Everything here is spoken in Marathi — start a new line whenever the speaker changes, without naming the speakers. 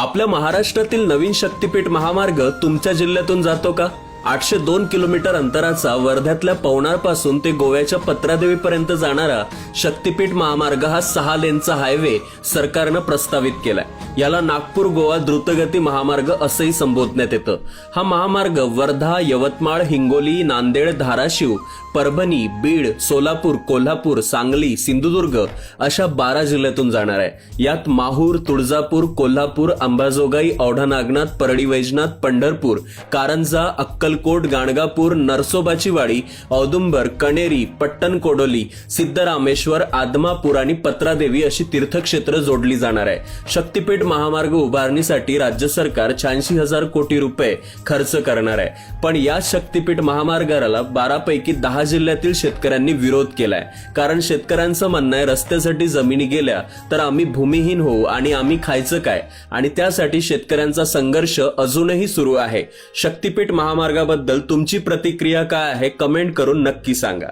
आपल्या महाराष्ट्रातील नवीन शक्तीपीठ महामार्ग तुमच्या जिल्ह्यातून जातो का? आठशे दोन किलोमीटर अंतराचा वर्ध्यातल्या पवनारपासून ते गोव्याच्या पत्रादेवीपर्यंत जाणारा शक्तीपीठ महामार्ग हा सहा लेनचा हायवे सरकारनं प्रस्तावित केलाय. याला नागपूर गोवा द्रुतगती महामार्ग असंही संबोधण्यात येतं. हा महामार्ग वर्धा यवतमाळ हिंगोली नांदेड धाराशिव परभणी बीड सोलापूर कोल्हापूर सांगली सिंधुदुर्ग अशा बारा जिल्ह्यातून जाणार आहे. यात माहूर तुळजापूर कोल्हापूर अंबाजोगाई औढा नागनाथ परळी वैजनाथ पंढरपूर कारंजा अक्कल अक्कलकोट गाणगापूर नरसोबाची वाडी औदुंबर कणेरी पट्टण कोडोली सिद्धरामेश्वर आदमापूर आणि पत्रादेवी अशी तीर्थक्षेत्र जोडली जाणार आहे. शक्तीपीठ महामार्ग उभारणीसाठी राज्य सरकार शहाऐंशी हजार कोटी रुपये खर्च करणार आहे. पण या शक्तीपीठ महामार्गाला बारापैकी दहा जिल्ह्यातील शेतकऱ्यांनी विरोध केलाय. कारण शेतकऱ्यांचं म्हणणं आहे रस्त्यासाठी जमिनी गेल्या तर आम्ही भूमिहीन होऊ आणि आम्ही खायचं काय? आणि त्यासाठी शेतकऱ्यांचा संघर्ष अजूनही सुरू आहे. शक्तीपीठ महामार्ग महामार्गाबद्दल तुमची प्रतिक्रिया काय आहे कमेंट करून नक्की सांगा.